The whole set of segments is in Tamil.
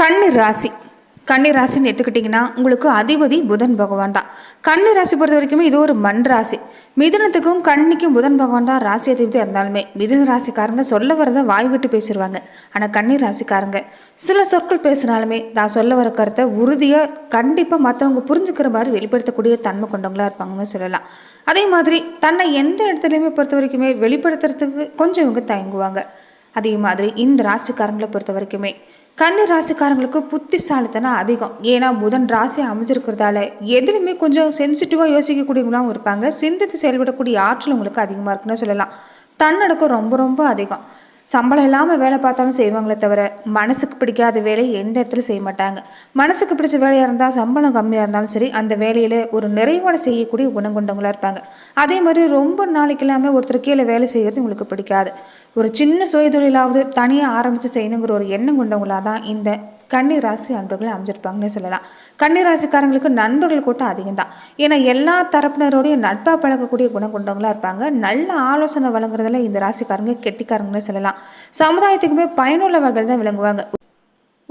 கன்னி ராசி. கன்னி ராசின்னு எடுத்துக்கிட்டிங்கன்னா உங்களுக்கு அதிபதி புதன் பகவான் தான். கன்னி ராசி பொறுத்த வரைக்குமே இது ஒரு மண் ராசி. மிதுனத்துக்கும் கண்ணிக்கும் புதன் பகவான் தான் ராசி அதிபதி இருந்தாலுமே மிதுன ராசிக்காரங்க சொல்ல வரதை வாய் விட்டு பேசிடுவாங்க ஆனால் கன்னி ராசிக்காரங்க சில சொற்கள் பேசினாலுமே தான் சொல்ல வர கருத்தை உறுதியாக கண்டிப்பாக மற்றவங்க புரிஞ்சுக்கிற மாதிரி வெளிப்படுத்தக்கூடிய தன்மை கொண்டவங்களாக இருப்பாங்கன்னு சொல்லலாம். அதே மாதிரி தன்னை எந்த இடத்துலையுமே பொறுத்த வரைக்குமே வெளிப்படுத்துறதுக்கு கொஞ்சம் இவங்க தயங்குவாங்க. அதே மாதிரி இந்த ராசிக்காரங்களை பொறுத்த வரைக்குமே கன்னி ராசிக்காரங்களுக்கு புத்திசாலித்தனம் அதிகம். ஏன்னா புதன் ராசி அமைஞ்சிருக்கிறதால எதுலையுமே கொஞ்சம் சென்சிட்டிவாக யோசிக்கக்கூடியவங்களாகவும் இருப்பாங்க. சிந்தித்து செயல்படக்கூடிய ஆற்றல் உங்களுக்கு அதிகமாக இருக்குன்னு சொல்லலாம். தன்னடக்கம் ரொம்ப ரொம்ப அதிகம். சம்பளம் இல்லாமல் வேலை பார்த்தாலும் செய்வாங்களே தவிர மனசுக்கு பிடிக்காத வேலையை எந்த இடத்துல செய்ய மாட்டாங்க. மனசுக்கு பிடிச்ச வேலையாக இருந்தால் சம்பளம் கம்மியாக இருந்தாலும் சரி அந்த வேலையில் ஒரு நிறைவோட செய்யக்கூடிய குணம் கொண்டவங்களாக இருப்பாங்க. அதே மாதிரி ரொம்ப நாளைக்கு இல்லாமல் ஒருத்தர் கீழே வேலை செய்கிறது உங்களுக்கு பிடிக்காது. ஒரு சின்ன சுயதொழிலாவது தனியாக ஆரம்பித்து செய்யணுங்கிற ஒரு எண்ணம் கொண்டவங்களாக தான் இந்த கன்னி ராசி அன்பர்கள் அமைஞ்சிருப்பாங்கன்னு சொல்லலாம். கன்னி ராசிக்காரங்களுக்கு நண்பர்கள் கூட்டம் அதிகம் தான் ஏன்னா எல்லா தரப்பினரோடையும் நட்பாக பழகக்கூடிய குணம் கொண்டவங்களாக இருப்பாங்க. நல்ல ஆலோசனை வழங்குறதுல இந்த ராசிக்காரங்க கெட்டிக்காரங்கன்னு சொல்லலாம். சமுதாயத்துக்குமே பயனுள்ள வகையில் தான் விளங்குவாங்க.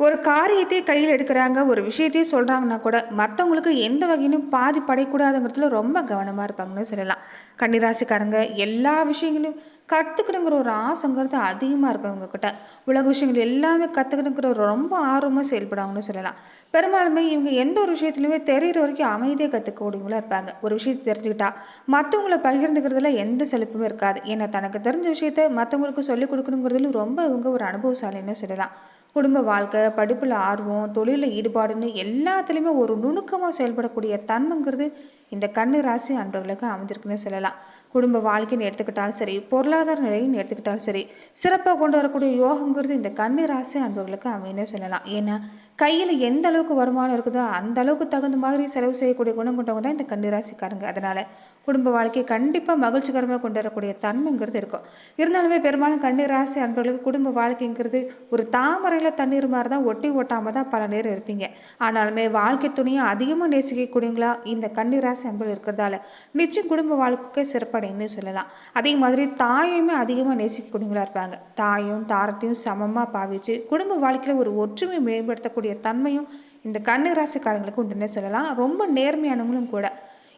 ஒரு காரியத்தை கையில் எடுக்கிறாங்க ஒரு விஷயத்தையும் சொல்கிறாங்கன்னா கூட மற்றவங்களுக்கு எந்த வகையிலும் பாதி படைக்கூடாதுங்கிறதுல ரொம்ப கவனமாக இருப்பாங்கன்னு சொல்லலாம். கன்னிராசிக்காரங்க எல்லா விஷயங்களையும் கற்றுக்கணுங்கிற ஒரு ஆசைங்கிறது அதிகமாக இருக்கும் இவங்கக்கிட்ட உலக விஷயங்கள் எல்லாமே கற்றுக்கணுங்கிற ரொம்ப ஆர்வமாக செயல்படுவாங்கன்னு சொல்லலாம். பெரும்பாலுமே இவங்க எந்த ஒரு விஷயத்துலையுமே தெரிகிற வரைக்கும் அமைதியாக கற்றுக்கக்கூடியவங்களாக இருப்பாங்க. ஒரு விஷயத்தை தெரிஞ்சுக்கிட்டா மற்றவங்களை பகிர்ந்துக்கிறதுல எந்த செழிப்புமே இருக்காது. ஏன்னா தனக்கு தெரிஞ்ச விஷயத்த மற்றவங்களுக்கு சொல்லிக் கொடுக்கணுங்கிறதுல ரொம்ப இவங்க ஒரு அனுபவசாலின்னு சொல்லலாம். குடும்ப வாழ்க்கை படிப்பில் ஆர்வம் தொழிலில் ஈடுபாடுன்னு எல்லாத்துலேயுமே ஒரு நுணுக்கமாக செயல்படக்கூடிய தன்மைங்கிறது இந்த கண்ணு ராசி அன்றவர்களுக்கு அமைஞ்சிருக்குன்னு சொல்லலாம். குடும்ப வாழ்க்கைன்னு எடுத்துக்கிட்டாலும் சரி பொருளாதார நிலைன்னு எடுத்துக்கிட்டாலும் சரி சிறப்பாக கொண்டு வரக்கூடிய யோகங்கிறது இந்த கண்ணு ராசி அன்பர்களுக்கு அமைன்னு சொல்லலாம். ஏன்னா கையில் எந்த அளவுக்கு வருமானம் இருக்குதோ அந்த அளவுக்கு தகுந்த மாதிரி செலவு செய்யக்கூடிய குணம் கொண்டவங்க தான் இந்த கன்னிராசிக்காரங்க. அதனால் குடும்ப வாழ்க்கையை கண்டிப்பாக மகிழ்ச்சிகரமாக கொண்டு வரக்கூடிய தன்மைங்கிறது இருக்கும். இருந்தாலுமே பெரும்பாலும் கன்னிராசி அன்பர்களுக்கு குடும்ப வாழ்க்கைங்கிறது ஒரு தாமரையில் தண்ணீர் மாதிரி தான் ஒட்டி ஓட்டாமல் தான் பல நேரம் இருப்பீங்க. ஆனாலுமே வாழ்க்கை துணியை அதிகமாக நேசிக்கக்கூடியங்களா இந்த கன்னிராசி அன்பர்கள் இருக்கிறதால நிச்சயம் குடும்ப வாழ்க்கை சிறப்படைன்னு சொல்லலாம். அதே மாதிரி தாயுமே அதிகமாக நேசிக்கக்கூடியங்களா இருப்பாங்க. தாயும் தாரத்தையும் சமமாக பாவிச்சு குடும்ப வாழ்க்கையில் ஒரு ஒற்றுமை மேம்படுத்தக்கூடிய தன்மையும் இந்த கன்னிராசிக்காரங்களுக்கு ராசிக்காரங்களுக்கு உண்டுன்னே சொல்லலாம். ரொம்ப நேர்மையானவங்களும் கூட.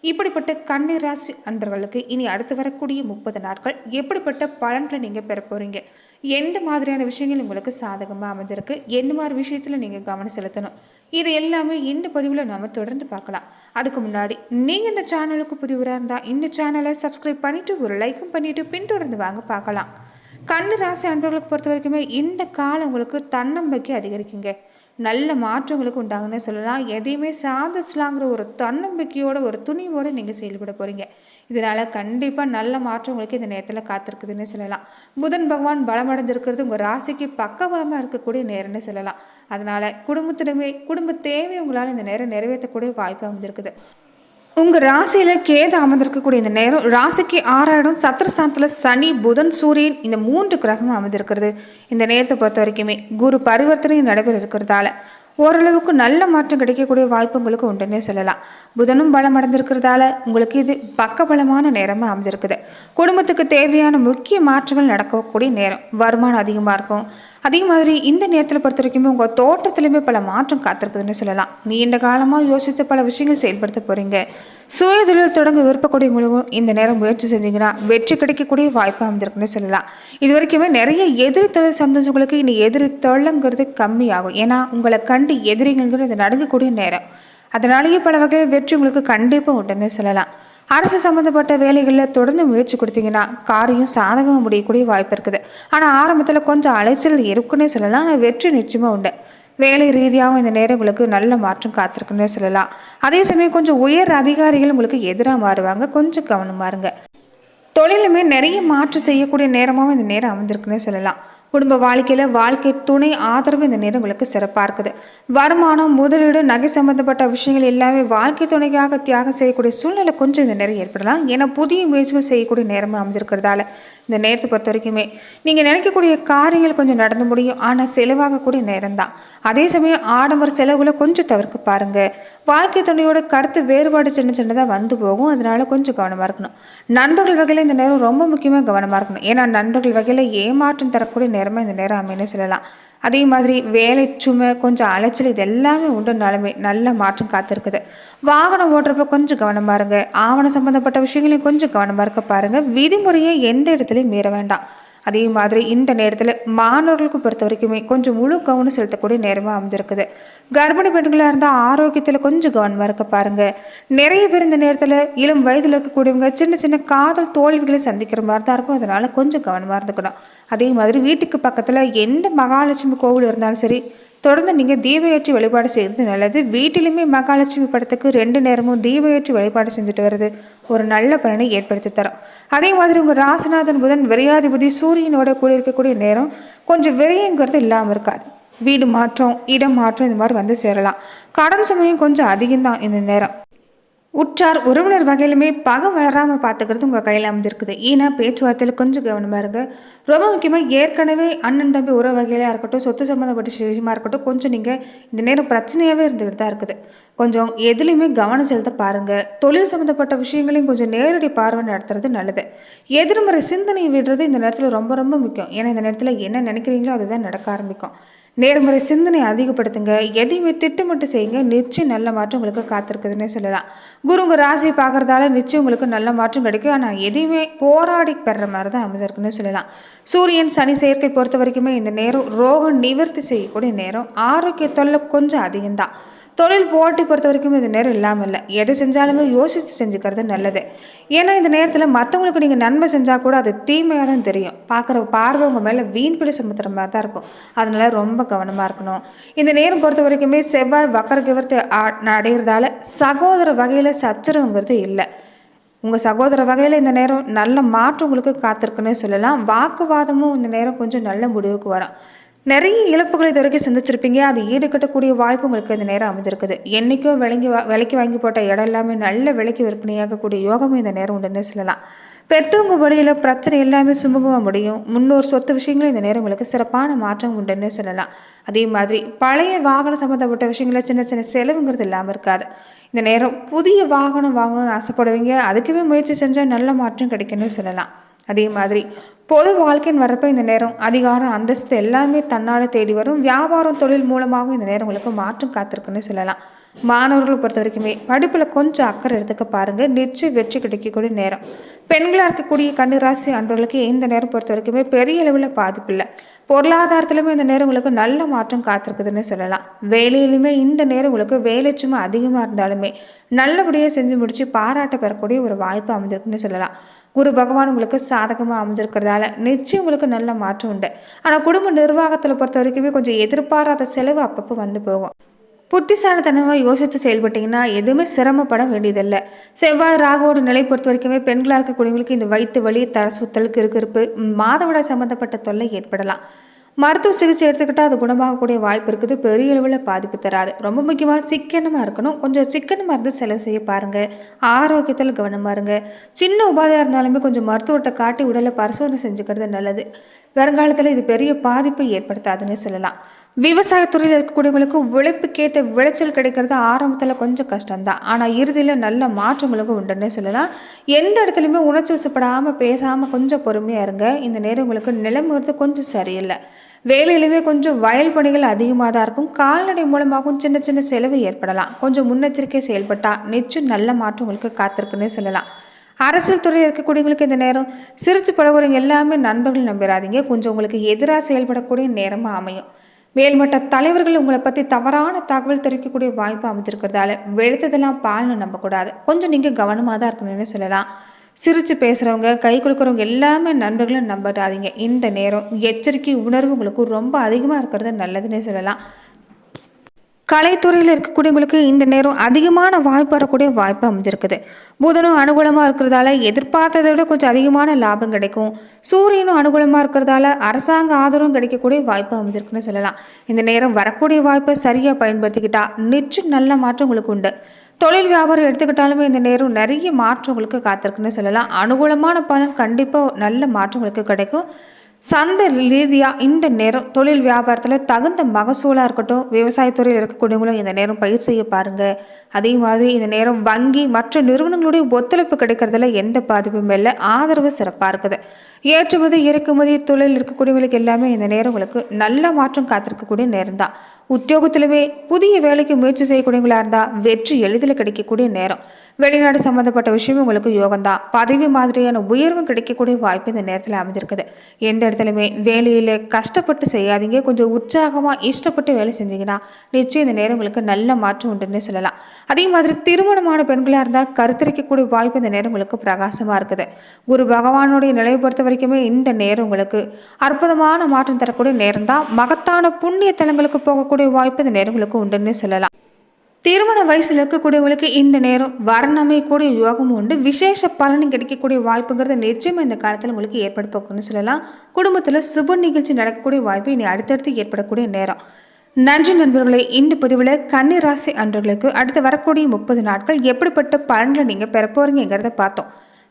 இப்படிப்பட்ட கன்னிராசி அன்பர்களுக்கு இனி அடுத்து வரக்கூடிய முப்பது நாட்கள் எப்படிப்பட்ட பலன்களை நீங்கள் பெற போகிறீங்க எந்த மாதிரியான விஷயங்கள் உங்களுக்கு சாதகமாக அமைஞ்சிருக்கு? எந்த மாதிரி விஷயத்தில் நீங்கள் கவனம் செலுத்தணும்? இது எல்லாமே இந்த பதிவில் நம்ம தொடர்ந்து பார்க்கலாம். அதுக்கு முன்னாடி நீங்கள் இந்த சேனலுக்கு புதிவராக இருந்தால் இந்த சேனலை சப்ஸ்கிரைப் பண்ணிவிட்டு ஒரு லைக்கும் பண்ணிவிட்டு பின்தொடர்ந்து வாங்க பார்க்கலாம். கண்ணு ராசி அன்பர்களுக்கு பொறுத்த வரைக்குமே இந்த காலம் உங்களுக்கு தன்னம்பிக்கை அதிகரிக்குங்க. நல்ல மாற்றங்களுக்கு உண்டாகுன்னு சொல்லலாம். எதையுமே சாதிச்சலாங்கிற ஒரு தன்னம்பிக்கையோட ஒரு துணிவோடு நீங்கள் செயல்பட போகிறீங்க இதனால் கண்டிப்பாக நல்ல மாற்றம் உங்களுக்கு இந்த நேரத்தில் காத்திருக்குதுன்னு சொல்லலாம். புதன் பகவான் பலமடைஞ்சிருக்கிறது உங்கள் ராசிக்கு பக்கபலமாக இருக்கக்கூடிய நேரம்னு சொல்லலாம். அதனால் குடும்பத்திலுமே குடும்ப தேவை உங்களால் இந்த நேரம் நிறைவேற்றக்கூடிய வாய்ப்பு அமைஞ்சிருக்குது. உங்கள் ராசியில் கேது அமர்ந்திருக்கக்கூடிய இந்த நேரம் ராசிக்கு ஆறாயிரம் சத்திரஸ்தானத்தில் சனி புதன் சூரியன் இந்த மூன்று கிரகம் அமைஞ்சிருக்கிறது இந்த நேரத்தை பொறுத்த வரைக்குமே குரு பரிவர்த்தனை நடைபெற இருக்கிறதால ஓரளவுக்கு நல்ல மாற்றம் கிடைக்கக்கூடிய வாய்ப்பு உங்களுக்கு உண்டுன்னே சொல்லலாம். புதனும் பலம் அடைஞ்சிருக்கிறதால உங்களுக்கு இது பக்கபலமான நேரமாக அமைஞ்சிருக்குது. குடும்பத்துக்கு தேவையான முக்கிய மாற்றங்கள் நடக்கக்கூடிய நேரம். வருமானம் அதிகமாக இருக்கும். அதே மாதிரி இந்த நேரத்தில் பொறுத்த வரைக்குமே உங்கள் தோட்டத்துலையுமே பல மாற்றம் காத்திருக்குதுன்னு சொல்லலாம். நீண்ட காலமாக யோசித்த பல விஷயங்கள் செயல்படுத்த போகிறீங்க சுயதொழில் தொடங்க விருப்பக்கூடியவங்களுக்கும் இந்த நேரம் முயற்சி செஞ்சீங்கன்னா வெற்றி கிடைக்கக்கூடிய வாய்ப்பு அமைந்திருக்குன்னு சொல்லலாம். இது வரைக்குமே நிறைய எதிரி தொழில் சந்தோஷங்களுக்கு இனி எதிரி தொழிலுங்கிறது கம்மியாகும். ஏன்னா உங்களை கண்டு எதிரிங்கிறது நடுங்கக்கூடிய நேரம். அதனாலேயே பல வகையில் வெற்றி உங்களுக்கு கண்டிப்பாக உண்டுன்னு சொல்லலாம். அரசு சம்மந்தப்பட்ட வேலைகளில் தொடர்ந்து முயற்சி கொடுத்தீங்கன்னா காரியம் சாதகம் முடியக்கூடிய வாய்ப்பு இருக்குது. ஆனால் ஆரம்பத்தில் கொஞ்சம் அலைச்சல் இருக்குன்னே சொல்லலாம். ஆனால் வெற்றி நிச்சயமாக உண்டு. வேலை ரீதியாகவும் இந்த நேரம் உங்களுக்கு நல்ல மாற்றம் காத்திருக்குன்னே சொல்லலாம். அதே சமயம் கொஞ்சம் உயர் அதிகாரிகள் உங்களுக்கு எதிராக மாறுவாங்க. கொஞ்சம் கவனமாக இருங்க. தொழிலுமே நிறைய மாற்றம் செய்யக்கூடிய நேரமாகவும் இந்த நேரம் அமைஞ்சிருக்குன்னே சொல்லலாம். குடும்ப வாழ்க்கையில் வாழ்க்கை துணை ஆதரவு இந்த நேரம் உங்களுக்கு சிறப்பாக இருக்குது. வருமானம் முதலீடு நகை சம்பந்தப்பட்ட விஷயங்கள் எல்லாமே வாழ்க்கை துணைக்காக தியாகம் செய்யக்கூடிய சூழ்நிலை கொஞ்சம் இந்த நேரம் ஏற்படலாம். ஏன்னா புதிய முயற்சிகள் செய்யக்கூடிய நேரமாக அமைஞ்சிருக்கிறதால இந்த நேரத்தை பொறுத்த வரைக்குமே நீங்கள் நினைக்கக்கூடிய காரியங்கள் கொஞ்சம் நடந்து முடியும். ஆனால் செலவாகக்கூடிய நேரம் தான் அதே சமயம் ஆடம்பர செலவுகளை கொஞ்சம் தவிர்க்க பாருங்கள் வாழ்க்கை துணையோட கருத்து வேறுபாடு சின்ன சின்னதாக வந்து போகும். அதனால கொஞ்சம் கவனமாக இருக்கணும். நண்பர்கள் வகையில் இந்த நேரம் ரொம்ப முக்கியமாக கவனமாக இருக்கணும். ஏன்னா நண்பர்கள் வகையில் ஏமாற்றம் தரக்கூடிய நேரமாக இந்த நேரம் அமைன்னு சொல்லலாம். அதே மாதிரி வேலை சுமை கொஞ்சம் அலைச்சல் இது எல்லாமே உண்டுனாலுமே நல்ல மாற்றம் காத்திருக்குது. வாகனம் ஓட்டுறப்ப கொஞ்சம் கவனமாக இருங்க. ஆவணம் சம்மந்தப்பட்ட விஷயங்களையும் கொஞ்சம் கவனமாக இருக்க பாருங்கள் விதிமுறையை எந்த இடத்துலையும் மீற வேண்டாம். அதே மாதிரி இந்த நேரத்தில் மாணவர்களுக்கு பொறுத்த வரைக்குமே கொஞ்சம் முழு கவனம் செலுத்தக்கூடிய நேரமாக அமைஞ்சிருக்குது. கர்ப்பிணி பெண்களாக இருந்தால் ஆரோக்கியத்தில் கொஞ்சம் கவனமாக இருக்க பாருங்கள் நிறைய பேர் இந்த நேரத்தில் இளம் வயதில் இருக்கக்கூடியவங்க சின்ன சின்ன காதல் தோல்விகளை சந்திக்கிற மாதிரி தான் இருக்கும். அதனால் கொஞ்சம் கவனமாக இருந்துக்கணும். அதே மாதிரி வீட்டுக்கு பக்கத்தில் எந்த மகாலட்சுமி கோவில் இருந்தாலும் சரி தொடர்ந்து நீங்கள் தீபயேற்றி வழிபாடு செய்கிறது நல்லது. வீட்டிலுமே மகாலட்சுமி படத்துக்கு ரெண்டு நேரமும் தீபயேற்றி வழிபாடு செஞ்சுட்டு வர்றது ஒரு நல்ல பலனை ஏற்படுத்தி தரும். அதே மாதிரி உங்கள் ராசநாதன் புதன் விரையாதிபதி சூரியனோட கூட இருக்கக்கூடிய நேரம் கொஞ்சம் விரையங்கிறது இல்லாமல் இருக்காது. வீடு மாற்றம் இடம் மாற்றம் இந்த மாதிரி வந்து சேரலாம். கடன் சுமையும் கொஞ்சம் அதிகம்தான் இந்த நேரம். உற்றார் உறவினர் வகையிலுமே பகை வளராமல் பார்த்துக்கிறது உங்கள் கையில் அமைஞ்சிருக்குது. ஏன்னா பேச்சுவார்த்தையில் கொஞ்சம் கவனமாக இருங்க. ரொம்ப முக்கியமாக ஏற்கனவே அண்ணன் தம்பி உறவு வகையிலாக இருக்கட்டும் சொத்து சம்மந்தப்பட்ட விஷயமா இருக்கட்டும் கொஞ்சம் நீங்கள் இந்த நேரம் பிரச்சனையாகவே இருந்துக்கிட்டு தான் இருக்குது. கொஞ்சம் எதுலேயுமே கவனம் செலுத்த பாருங்கள் தொழில் சம்மந்தப்பட்ட விஷயங்களையும் கொஞ்சம் நேரடி பார்வை நடத்துறது நல்லது. எதிர்மறை சிந்தனை விடுறது இந்த நேரத்தில் ரொம்ப ரொம்ப முக்கியம். ஏன்னா இந்த நேரத்தில் என்ன நினைக்கிறீங்களோ அதுதான் நடக்க ஆரம்பிக்கும். நேர்மறை சிந்தனை அதிகப்படுத்துங்க. எதையுமே திட்டமிட்டு செய்யுங்க. நிச்சயம் நல்ல மாற்றம் உங்களுக்கு காத்திருக்குதுன்னே சொல்லலாம். குரு உங்கள் ராசியை பார்க்குறதால நிச்சயம் உங்களுக்கு நல்ல மாற்றம் கிடைக்கும். ஆனால் எதையுமே போராடி பெற மாதிரி தான் அமைஞ்சிருக்குன்னு சொல்லலாம். சூரியன் சனி செயற்கை பொறுத்த வரைக்குமே இந்த நேரம் ரோகம் நிவர்த்தி செய்யக்கூடிய நேரம். ஆரோக்கிய தொல்லை கொஞ்சம் அதிகம்தான். தொழில் போட்டி பொறுத்த வரைக்கும் இந்த நேரம் இல்லாமல் இல்லை. எது செஞ்சாலுமே யோசித்து செஞ்சுக்கிறது நல்லது. ஏன்னா இந்த நேரத்தில் மற்றவங்களுக்கு நீங்கள் நன்மை செஞ்சால் கூட அது தீமையாக தான் தெரியும். பார்க்குற பார்வை உங்கள் மேலே வீண் பிடி சுமத்துற மாதிரி தான் இருக்கும். அதனால் ரொம்ப கவனமாக இருக்கணும். இந்த நேரம் பொறுத்த வரைக்குமே செவ்வாய் வக்கர கிவர்த்து அடைகிறதால சகோதர வகையில் சச்சரவுங்கிறது இல்லை. உங்கள் சகோதர வகையில் இந்த நேரம் நல்ல மாற்றம் உங்களுக்கு காத்திருக்குன்னு சொல்லலாம். வாக்குவாதமும் இந்த நேரம் கொஞ்சம் நல்ல முடிவுக்கு வரும். நிறைய இழப்புகளை இது வரைக்கும் சந்திச்சிருப்பீங்க. அது ஈடுகட்டக்கூடிய வாய்ப்பு உங்களுக்கு இந்த நேரம் அமைஞ்சிருக்குது. என்றைக்கோ விலங்கி வா விலைக்கு வாங்கி போட்ட இடம் எல்லாமே நல்ல விலைக்கு விற்பனையாகக்கூடிய யோகமும் இந்த நேரம் உண்டுன்னு சொல்லலாம். பெற்றவங்க வழியில் பிரச்சனை எல்லாமே சுமூகமாக முடியும். முன்னோர் சொத்து விஷயங்களும் இந்த நேரம் உங்களுக்கு சிறப்பான மாற்றம் உண்டுன்னு சொல்லலாம். அதே மாதிரி பழைய வாகனம் சம்மந்தப்பட்ட விஷயங்களில் சின்ன சின்ன செலவுங்கிறது இல்லாமல் இருக்காது. இந்த நேரம் புதிய வாகனம் வாங்கணும்னு ஆசைப்படுவீங்க. அதுக்குமே முயற்சி செஞ்சால் நல்ல மாற்றம் கிடைக்கும்னு சொல்லலாம். அதே மாதிரி பொது வாழ்க்கைன்னு வர்றப்ப இந்த நேரம் அதிகாரம் அந்தஸ்து எல்லாமே தன்னால் தேடி வரும். வியாபாரம் தொழில் மூலமாகவும் இந்த நேரம் உங்களுக்கு மாற்றம் காத்திருக்குன்னு சொல்லலாம். மாணவர்களை பொறுத்த வரைக்குமே படிப்பில் கொஞ்சம் அக்கறை எடுத்துக்க பாருங்கள் நிச்சயம் வெற்றி கிடைக்கக்கூடிய நேரம். பெண்களாக இருக்கக்கூடிய கன்னிராசி அன்றவர்களுக்கு இந்த நேரம் பொறுத்த வரைக்குமே பெரிய அளவில் பாதிப்பு இல்லை. பொருளாதாரத்திலுமே இந்த நேரம் உங்களுக்கு நல்ல மாற்றம் காத்திருக்குதுன்னு சொல்லலாம். வேலையிலுமே இந்த நேரம் உங்களுக்கு வேலை சும்மா அதிகமாக இருந்தாலுமே நல்லபடியாக செஞ்சு முடித்து பாராட்ட பெறக்கூடிய ஒரு வாய்ப்பு அமைஞ்சிருக்குன்னு சொல்லலாம். குரு பகவான் உங்களுக்கு சாதகமாக அமைஞ்சிருக்கிறதால நிச்சயம் உங்களுக்கு நல்ல மாற்றம் உண்டு. ஆனால் குடும்ப நிர்வாகத்தில் பொறுத்த வரைக்குமே கொஞ்சம் எதிர்பாராத செலவு அப்பப்போ வந்து போகும். புத்திசாலித்தனமாக யோசித்து செயல்பட்டிங்கன்னா எதுவுமே சிரமப்பட வேண்டியதில்லை. செவ்வாய் ராகுவோட நிலை பொறுத்த வரைக்குமே பெண்களாக இருக்கக்கூடியவங்களுக்கு இந்த வயிற்று வலி தலை சுத்தல் கிருக்கிருப்பு மாதவிடாய் சம்மந்தப்பட்ட தொல்லை ஏற்படலாம். மருத்துவ சிகிச்சை எடுத்துக்கிட்டால் அது குணமாகக்கூடிய வாய்ப்பு இருக்குது. பெரிய அளவில் பாதிப்பு தராது. ரொம்ப முக்கியமாக சிக்கனமாக இருக்கணும். கொஞ்சம் சிக்கனமாக இருந்து செலவு செய்ய பாருங்கள் ஆரோக்கியத்தில் கவனமாக இருங்க. சின்ன உபாதையாக இருந்தாலுமே கொஞ்சம் மருத்துவத்தை காட்டி உடலை பரிசோதனை செஞ்சுக்கிறது நல்லது. வருங்காலத்தில் இது பெரிய பாதிப்பை ஏற்படுத்தாதுன்னு சொல்லலாம். விவசாயத்துறையில் இருக்கக்கூடியவங்களுக்கு உழைப்புக்கேற்ற விளைச்சல் கிடைக்கிறது ஆரம்பத்தில் கொஞ்சம் கஷ்டம்தான். ஆனால் இறுதியில் நல்ல மாற்றங்களுக்கு உண்டுன்னு சொல்லலாம். எந்த இடத்துலையுமே உணர்ச்சி வசப்படாமல் பேசாமல் கொஞ்சம் பொறுமையாக இருங்க. இந்த நேரம் உங்களுக்கு நிலைமுறது கொஞ்சம் சரியில்லை. வேலையிலுமே கொஞ்சம் வயல் பணிகள் அதிகமாக தான் இருக்கும். கால்நடை மூலமாகவும் சின்ன சின்ன செலவு ஏற்படலாம். கொஞ்சம் முன்னெச்சரிக்கை செயல்பட்டால் நிச்சயம் நல்ல மாற்றம் உங்களுக்கு காத்திருக்குன்னே சொல்லலாம். அரசியல் துறையில் இருக்கக்கூடியவங்களுக்கு இந்த நேரம் சிரிச்சு பழகுறவங்க எல்லாமே நண்பர்கள் நம்பிடாதீங்க கொஞ்சம் உங்களுக்கு எதிராக செயல்படக்கூடிய நேரமாக அமையும். மேல்மட்ட தலைவர்கள் உங்களை பற்றி தவறான தகவல் தெரிவிக்கக்கூடிய வாய்ப்பு அமைஞ்சிருக்கிறதால வெளுத்ததெல்லாம் பால்னு நம்பக்கூடாது. கொஞ்சம் நீங்கள் கவனமாக தான் இருக்கணும்னு சொல்லலாம். சிரித்து பேசுகிறவங்க கை கொடுக்குறவங்க எல்லாமே நண்பர்களும் நம்பிடாதீங்க இந்த நேரம் எச்சரிக்கை உணர்வு உங்களுக்கு ரொம்ப அதிகமாக இருக்கிறது நல்லதுன்னே சொல்லலாம். கலைத்துறையில் இருக்கக்கூடியவங்களுக்கு இந்த நேரம் அதிகமான வாய்ப்பு வரக்கூடிய வாய்ப்பு அமைஞ்சிருக்குது. புதனும் அனுகூலமாக இருக்கிறதால எதிர்பார்த்ததை விட கொஞ்சம் அதிகமான லாபம் கிடைக்கும். சூரியனும் அனுகூலமாக இருக்கிறதால அரசாங்க ஆதரவும் கிடைக்கக்கூடிய வாய்ப்பு அமைஞ்சிருக்குன்னு சொல்லலாம். இந்த நேரம் வரக்கூடிய வாய்ப்பை சரியாக பயன்படுத்திக்கிட்டா நிச்சயம் நல்ல மாற்றம் உங்களுக்கு உண்டு. தொழில் வியாபாரம் எடுத்துக்கிட்டாலுமே இந்த நேரம் நிறைய மாற்றம் உங்களுக்கு காத்திருக்குன்னு சொல்லலாம். அனுகூலமான பலன் கண்டிப்பாக நல்ல மாற்றம் உங்களுக்கு கிடைக்கும். சந்தை ரீதியாக இந்த நேரம் தொழில் வியாபாரத்தில் தகுந்த மகசூலாக இருக்கட்டும் விவசாயத்துறையில் இருக்கக்கூடியவங்களும் இந்த நேரம் பயிர் செய்ய பாருங்கள் அதே மாதிரி இந்த நேரம் வங்கி மற்ற நிறுவனங்களுடைய ஒத்துழைப்பு கிடைக்கிறதுல எந்த பாதிப்பும் இல்லை. ஆதரவு சிறப்பாக இருக்குது. ஏற்றுமதி இறக்குமதி தொழில் இருக்கக்கூடியவங்களுக்கு எல்லாமே இந்த நேரம் உங்களுக்கு நல்ல மாற்றம் காத்திருக்கக்கூடிய நேரம் தான் உத்தியோகத்திலுமே புதிய வேலைக்கு முயற்சி செய்யக்கூடியவங்களா இருந்தால் வெற்றி எளிதில் கிடைக்கக்கூடிய நேரம். வெளிநாடு சம்மந்தப்பட்ட விஷயம் உங்களுக்கு யோகம் தான் பதவி மாதிரியான உயர்வும் கிடைக்கக்கூடிய வாய்ப்பு இந்த நேரத்தில் அமைஞ்சிருக்குது. எந்த இடத்துலையுமே வேலையில் கஷ்டப்பட்டு செய்யாதீங்க. கொஞ்சம் உற்சாகமாக இஷ்டப்பட்டு வேலை செஞ்சீங்கன்னா நிச்சயம் இந்த நேரம் உங்களுக்கு நல்ல மாற்றம் உண்டுன்னு சொல்லலாம். அதே மாதிரி திருமணமான பெண்களாக இருந்தால் கருத்தரிக்கக்கூடிய வாய்ப்பு இந்த நேரம் உங்களுக்கு பிரகாசமாக இருக்குது. குரு பகவானுடைய நிலையை பொறுத்தவரை வரைக்குமே இந்த நேரம் உங்களுக்கு அற்புதமான மாற்றம் தரக்கூடிய நேரம் தான் மகத்தான புண்ணிய தலங்களுக்கு போகக்கூடிய வாய்ப்பு இந்த நேரங்களுக்கு உண்டுன்னு சொல்லலாம். திருமண வயசில் இருக்கக்கூடியவங்களுக்கு இந்த நேரம் வர்ணமை கூடிய யோகமும் உண்டு. விசேஷ பலன் கிடைக்கக்கூடிய வாய்ப்புங்கிறது நிச்சயமாக இந்த காலத்தில் உங்களுக்கு ஏற்பட போகுதுன்னு சொல்லலாம். குடும்பத்தில் சுப நிகழ்ச்சி நடக்கக்கூடிய வாய்ப்பு இனி அடுத்தடுத்து ஏற்படக்கூடிய நேரம். நன்றி நண்பர்களே இந்த பதிவில் கன்னிராசி அன்றர்களுக்கு அடுத்து வரக்கூடிய முப்பது நாட்கள் எப்படிப்பட்ட பலன்களை நீங்கள் பெற போகிறீங்கிறத பார்த்தோம்.